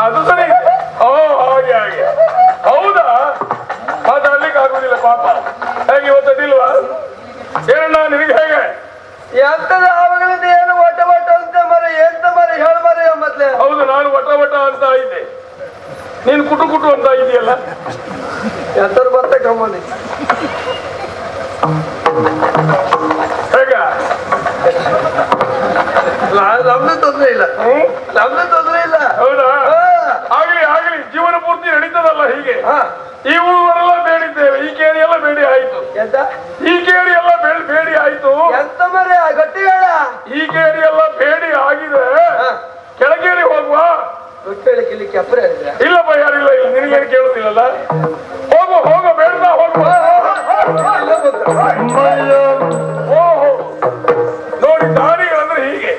ಅದು ಸರಿ. ಓ ಹಾಗೆ ಹಾಗೆ. ಹೌದಾ? ಮಾತಾಡ್ಲಿಕ್ಕೆ ಆಗುದಿಲ್ಲ ಪಾಪ. ಹೇಗೆ ಇವತ್ತದಿಲ್ವಾ ಏನಣ್ಣ ನಿನಗೆ ಹೇಗೆ? ಎಂತದ ಆವಾಗಲಿಂದ ಏನು ಒಟ್ಟ ಒಟ್ಟ ಅಂತ ಮರ ಎಂತ ಮರ ಹೇಳ ಮರ ಮೊದ್ಲೆ ಹೌದು ನಾನು ವಟ ವಟ ಅಂತ ಇದ್ದೆ ನೀನು ಕುಟು ಕುಟು ಅಂತ ಇದೆಯಲ್ಲ? ಎಂತರು ಬರ್ತೆ ಕಮ್ಮನಿ ಹೇಗ? ನಮ್ದು ತೊಂದ್ರೆ ಇಲ್ಲ. ನಮ್ದು ತೊಂದ್ರೆ ಇಲ್ಲ. ಹೌದಾ. ಆಗ್ಲಿ ಆಗ್ಲಿ ಜೀವನ ಪೂರ್ತಿ ನಡೀತದಲ್ಲ ಹೀಗೆ. ಹಾ. ಈ ಊರೆಲ್ಲ ಬೇಡಿದ್ದೇವೆ ಈ ಕೇಳಿ ಎಲ್ಲ ಬೇಡಿ ಆಯ್ತು ಎಂತ ಈ ಕೇಳಿ ಎಲ್ಲ ಬೇಡಿ ಬೇಡಿ ಆಯ್ತು ಎಂತ ಮರ ಗಟ್ಟಿ ಹೇಳ ಈ ಕೇಳಿ ಎಲ್ಲ ಬೇಡಿ ಆಗಿದೆ ಹಾ. ಕೆಳಗೇರಿ ಹೋಗುವ ಕಿಲ್ಲಿ ಕೆಪ್ಪರೆ ಹೇಳಿದ್ರೆ ಇಲ್ಲಪ್ಪ ಯಾರಿಲ್ಲ ಇಲ್ಲ ನಿನಗೇನು ಕೇಳುದಿಲ್ಲಲ್ಲ ಹೋಗು ಹೋಗು ಬೇಡ ಹೋಗು ಓಹೋ ನೋಡಿ ದಾರಿಗಳಂದ್ರೆ ಹೀಗೆ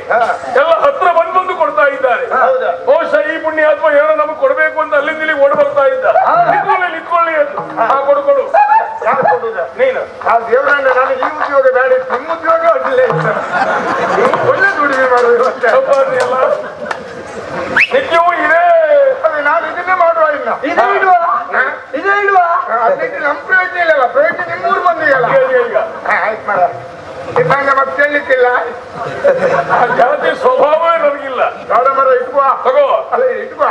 ಎಲ್ಲ ಹತ್ರ ಬಂದು ಬಂದು ಕೊಡ್ತಾ ಇದ್ದಾರೆ ಹೌದಾ? ಬಹುಶಃ ಈ ಪುಣ್ಯಾತ್ಮ ಏನೋ ನಮಗೆ ಕೊಡ್ಬೇಕು ಅಂತ ಅಲ್ಲಿಂದ ಇಲ್ಲಿ ಓಡ್ ಬರ್ತಾ ಇದ್ದ ನಿಂತ್ಕೊಳ್ಳಿ ನಿಂತ್ಕೊಳ್ಳಿ ಅಂತ ಹಾ ಕೊಡು ಕೊಡು ನೀನು ಆ ದೇವರನ್ನ ನನಗೆ ಈ ಉದ್ಯೋಗ ಬೇಡ ಇತ್ತು, ನಿಮ್ಮ ಉದ್ಯೋಗ ಅಡ್ಡಿಲ್ಲ ಇತ್ತು ನೀವು ಒಳ್ಳೆ ದುಡಿಮೆ ಮಾಡುವ ಇವತ್ತೆ ಸಂಪಾದನೆ ಎಲ್ಲ ನಿತ್ಯವೂ ಇದೇ ಅದೇ ನಾನು ಇದನ್ನೇ ಮಾಡುವ ಇನ್ನ ಇದೇ ಇಡುವ ಇದೇ ಇಡುವ ಅದಕ್ಕೆ ನಮ್ಮ ಪ್ರಯೋಜನ ಇಲ್ಲಲ್ಲ ಪ್ರಯೋಜನ ನಿಮ್ಮೂರು ಬಂದಿಯಲ್ಲ ಈಗ ಈಗ ಈಗ ಹಾ, ಆಯ್ತು ಮಾಡ ಇದ್ದಂಗೆ ಮತ್ತೆ ಕೇಳಲಿಕ್ಕಿಲ್ಲ. ಆ ಜಾತಿ ಸ್ವಭಾವವೇ ನನಗಿಲ್ಲ ದೊಡ್ಡ ಮರ ಇಟ್ಕೋ. ತಗೋ. ಅಲ್ಲ ಇಟ್ಕೋ.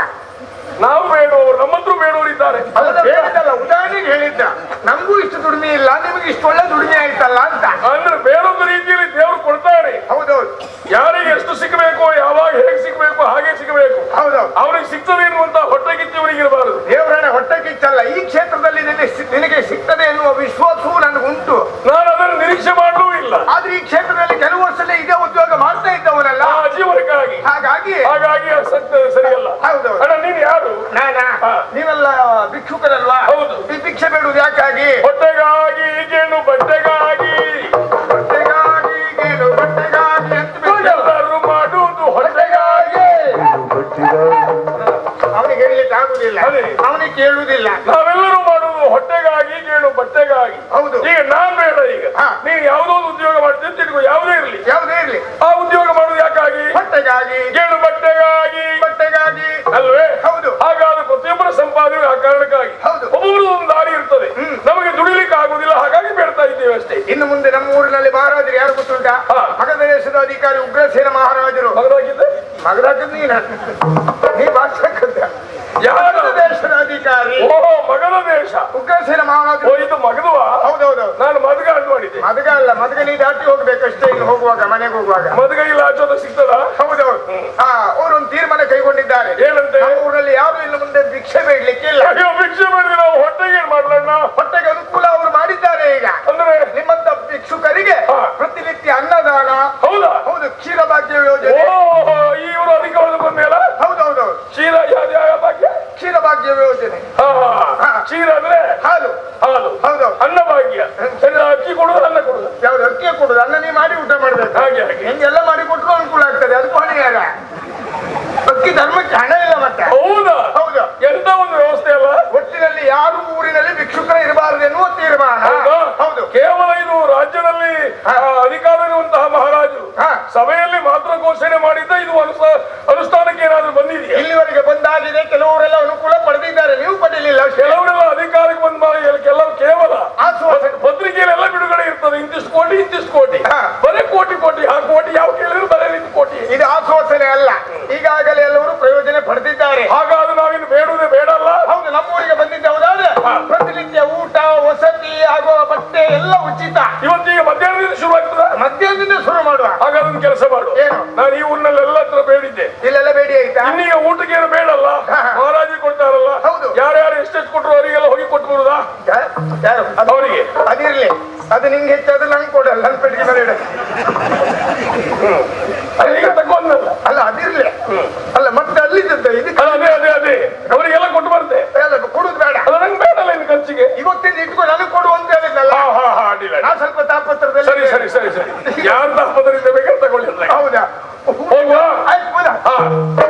ನಾವು ಬೇಡುವವರು ನಮ್ಮಂತೂ ಬೇಡುವರಿದ್ದಾರೆ ಇದ್ದಾರೆ. ಹೇಳಿದ್ದಲ್ಲ ಉದಾಹರಣೆಗೆ ಹೇಳಿದ್ದ ನಮಗೂ ಇಷ್ಟು ದುಡಿಮೆ ಇಲ್ಲ ನಿಮಗೆ ಇಷ್ಟು ಒಳ್ಳೆ ದುಡಿಮೆ ಆಯ್ತಲ್ಲ ಅಂತ. ಅಂದ್ರೆ ಬೇರೊಂದು ರೀತಿಯಲ್ಲಿ ದೇವರು ಕೊಡ್ತಾರೆ. ಹೌದೌದು. ಯಾರಿಗೆ ಎಷ್ಟು ಸಿಗಬೇಕು ಯಾವಾಗ ಹೇಗೆ ಸಿಗಬೇಕು ಹಾಗೆ ಸಿಗಬೇಕು. ಹೌದೌದು. ಅವ್ರಿಗೆ ಸಿಗ್ತದೆ ಎನ್ನುವಂತ ಹೊಟ್ಟೆ ಕಿಚ್ಚವನಿಗೆ ಇರಬಾರದು ದೇವರನ್ನ ಹೊಟ್ಟೆ ಕಿಚ್ಚಲ್ಲ ಈ ಕ್ಷೇತ್ರದಲ್ಲಿ ನಿನಗೆ ಸಿಗ್ತದೆ ಎನ್ನುವ ವಿಶ್ವಾಸವೂ ನನಗುಂಟು. ನಾನು ಆದ್ರೆ ಈ ಕ್ಷೇತ್ರದಲ್ಲಿ ಕೆಲವು ವರ್ಷಲೇ ಇದೇ ಉದ್ಯೋಗ ಮಾಡ್ತಾ ಇದ್ದವರಲ್ಲ? ಜೀವನಕ್ಕಾಗಿ. ಹಾಗಾಗಿ ಹಾಗಾಗಿ ಸರಿಯಲ್ಲ. ಹೌದು ಅಣ್ಣ ನೀನು ಯಾರು? ನಾನಾ. ನೀವೆಲ್ಲ ಭಿಕ್ಷುಕರಲ್ವಾ? ಹೌದು. ಈ ಭಿಕ್ಷೆ ಬೇಡುವುದು ಯಾಕಾಗಿ? ಹೊಟ್ಟೆಗಾಗಿ ಈಗೇನು ಬಟ್ಟೆಗಾಗಿ? ಬಟ್ಟೆಗಾಗಿ ಏನು ಬಟ್ಟೆಗಾಗಿ ಅಂತ ಭಿಕ್ಷೆ ಎಲ್ಲರೂ ಮಾಡುವುದು ಹೊಟ್ಟೆಗಾಗಿ. ಅವನಿಗೆ ಹೇಳಲಿಕ್ಕೆ ಆಗುದಿಲ್ಲ. ಅವನಿಗೆ ಕೇಳುವುದಿಲ್ಲ. ಊರಿನಲ್ಲಿ ಮಹಾರಾಜರು ಯಾರು ಗೊತ್ತುಂಟ. ಮಗಧ ದೇಶದ ಅಧಿಕಾರಿ ಉಗ್ರಸೇನ ಮಹಾರಾಜರು. ಮಗದಾಕದ್ ನೀನ. ನೀ ಭಾಷಾಕದ್ದ ಯಾರು? ದೇಶದ ಅಧಿಕಾರಿ. ಓ ಮಗದ ದೇಶ ಉಗ್ರಸೇನ ಮಹಾರಾಜರು. ಇದು ಮಗದುವ? ಹೌದೌದು ನಾನು ಮದಗ ಅಂತ ಮಾಡಿದ್ದೆ ಮದಗ ಅಲ್ಲ ಮದಗ ನೀ ದಾಟಿ ಹೋಗ್ಬೇಕಷ್ಟೇ ಇಲ್ಲಿ ಹೋಗುವಾಗ ಮನೆಗೆ ಹೋಗುವಾಗ. ಮದಗ ಇಲ್ಲ ಆಚೋದ ಸಿಗ್ತದ? ಹೌದೌದು. ಹಾ ಅವರೊಂದು ತೀರ್ಮಾನ ಕೈಗೊಂಡಿದ್ದಾರೆ. ಏನಂತೆ? ಊರಲ್ಲಿ ಯಾರು ಇನ್ನು ಮುಂದೆ ಭಿಕ್ಷೆ ಬೇಡ್ಲಿಕ್ಕೆ ಇಲ್ಲ ಅಯ್ಯೋ ಭಿಕ್ಷೆ ಮಾಡಿದ್ರೆ ನಾವು ಹೊಟ್ಟೆಗೆ ಏನ್ ಮಾಡ್ಲಣ್ಣ ಹೊಟ್ಟೆಗೆ ಅನುಕೂಲ ಅವರು ಮಾಡಿದ್ದಾರೆ ಈಗ ಅಂದ್ರೆ ನಿಮ್ಮಂತ ಭಿಕ್ಷುಕರಿಗೆ ಹಾ. ಪ್ರತಿನಿತ್ಯ ಅನ್ನದಾನ ಹೌದಾ ಹೌದು ಕ್ಷೀರ ಭಾಗ್ಯ ಓ ಯೋಜನೆ ಇವರು ಅಧಿಕಾರದ ಬಂದ್ಮೇಲ ಹೌದೌದು ಕ್ಷೀರ ಯಾವ್ದು ಯಾವ ಭಾಗ್ಯ ಕ್ಷೀರ ಭಾಗ್ಯ ಯೋಜನೆ. ಕ್ಷೀರ ಅಂದ್ರೆ? ಹಾಲು. ಹಾಲು. ಹೌದು. ಅನ್ನ ಭಾಗ್ಯ. ಅಕ್ಕಿ ಕೊಡುದು ಅನ್ನ ಕೊಡುದು? ಯಾವ್ದು ಅಕ್ಕಿ ಕೊಡುದು ಅನ್ನ ನೀವು ಮಾಡಿ ಊಟ ಮಾಡ್ಬೇಕು. ಹಾಗೆ ಹಾಗೆ. ಹಿಂಗೆಲ್ಲ ಮಾಡಿ ಕೊಟ್ಟರು ಅನುಕೂಲ ಆಗ್ತದೆ ಅದು ಯಾರ ಅಕ್ಕಿ ಧರ್ಮಕ್ಕೆ ಹಣ ಇಲ್ಲ ಮತ್ತೆ. ಹೌದಾ? ಹೌದು. ಎಂತ ಒಂದು ವ್ಯವಸ್ಥೆ ಅಲ್ಲ? ಒಟ್ಟಿನಲ್ಲಿ ಯಾರು ಊರಿನಲ್ಲಿ ಭಿಕ್ಷುಕರ ಇರಬಾರದು ಎನ್ನುವ ತೀರ್ಮಾನ. ಹೌದು? ಕೇವಲ ಇದು ರಾಜ್ಯದಲ್ಲಿ ಅಧಿಕಾರ ಇರುವಂತಹ ಮಹಾರಾಜರು. ಸಭೆಯಲ್ಲಿ ಮಾತ್ರ ಘೋಷಣೆ ಮಾಡಿದ್ದ ಇದು ಅನುಸ- ಅನುಷ್ಠಾನಕ್ಕೆ ಏನಾದ್ರೂ ಬಂದಿದೆಯಾ ಇಲ್ಲಿವರೆಗೆ ಬಂದಾಗಿದೆ ಕೆಲವರೆಲ್ಲ ಅನುಕೂಲ ಪಡೆದಿದ್ದಾರೆ ನೀವು ಪಡೆಯಲಿಲ್ಲ ಅಷ್ಟೇ. ಕೆಲವರೆಲ್ಲ ಅಧಿಕಾರಕ್ಕೆ ಬಂದ ಮೇಲೆ ಕೆಲವು ಕೇವಲ ಆಶ್ವಾಸನೆ ಪತ್ರಿಕೆಯಲ್ಲೆಲ್ಲ ಬಿಡುಗಡೆ ಇರ್ತದೆ ಇಂತಿಷ್ಟು ಕೋಟಿ ಇಂತಿಷ್ಟು ಕೋಟಿ ಹಾ. ಬರೇ ಕೋಟಿ ಕೋಟಿ ಆ ಕೋಟಿ ಯಾವ ಕೇಳಿದ್ರು ಬರಲಿ ಕೋಟಿ. ಇದು ಆಶ್ವಾಸನೆ ಅಲ್ಲ. ಈಗಾಗಲೇ ಎಲ್ಲರೂ ಪ್ರಯೋಜನ ಪಡೆದಿದ್ದಾರೆ. ಹಾಗಾದ್ರೆ ನಾವಿನ್ನು ಬೇಡುವುದೇ ಬೇಡಲ್ಲ? ಹೌದು ನಮ್ಮೂರಿಗೆ ಬಂದಿದ್ದೆ ಹೌದಾದ್ರೆ ಪ್ರತಿನಿತ್ಯ ಊಟ ವಸತಿ ಹಾಗೂ ಬಟ್ಟೆ ಎಲ್ಲ ಉಚಿತ. ಇವತ್ತೀಗ ಮಧ್ಯಾಹ್ನದಿಂದ ಶುರು ಆಗ್ತದ? ಮಧ್ಯಾಹ್ನದಿಂದ ಶುರು ಮಾಡುವ. ಹಾಗಾದ್ರೆ ಕೆಲಸ ಮಾಡು. ಏನು? ನಾನು ಈ ಊರಿನಲ್ಲಿ ಎಲ್ಲ ಹತ್ರ ಬೇಡಿದ್ದೆ. ಇಲ್ಲೆಲ್ಲ ಬೇಡಿ ಆಯ್ತಾ? ಇನ್ನೀಗ ಊಟಕ್ಕೆ ಏನು ಬೇಡಲ್ಲ? ಮಹಾರಾಜಿ ಕೊಡ್ತಾರಲ್ಲ? ಹೌದು. ಯಾರ್ಯಾರು ಎಷ್ಟೆಷ್ಟು ಕೊಟ್ಟರು ಅವರಿಗೆಲ್ಲ ಹೋಗಿ ಕೊಟ್ಬಿಡುದಾ? ಯಾರು? ಅದು- ಅವರಿಗೆ. ಅದಿರ್ಲಿ. ಅದು ನಿಂಗೆ ಹೆಚ್ಚಾದ್ರೆ ನಂಗೆ ಕೊಡಲ್ಲ. God.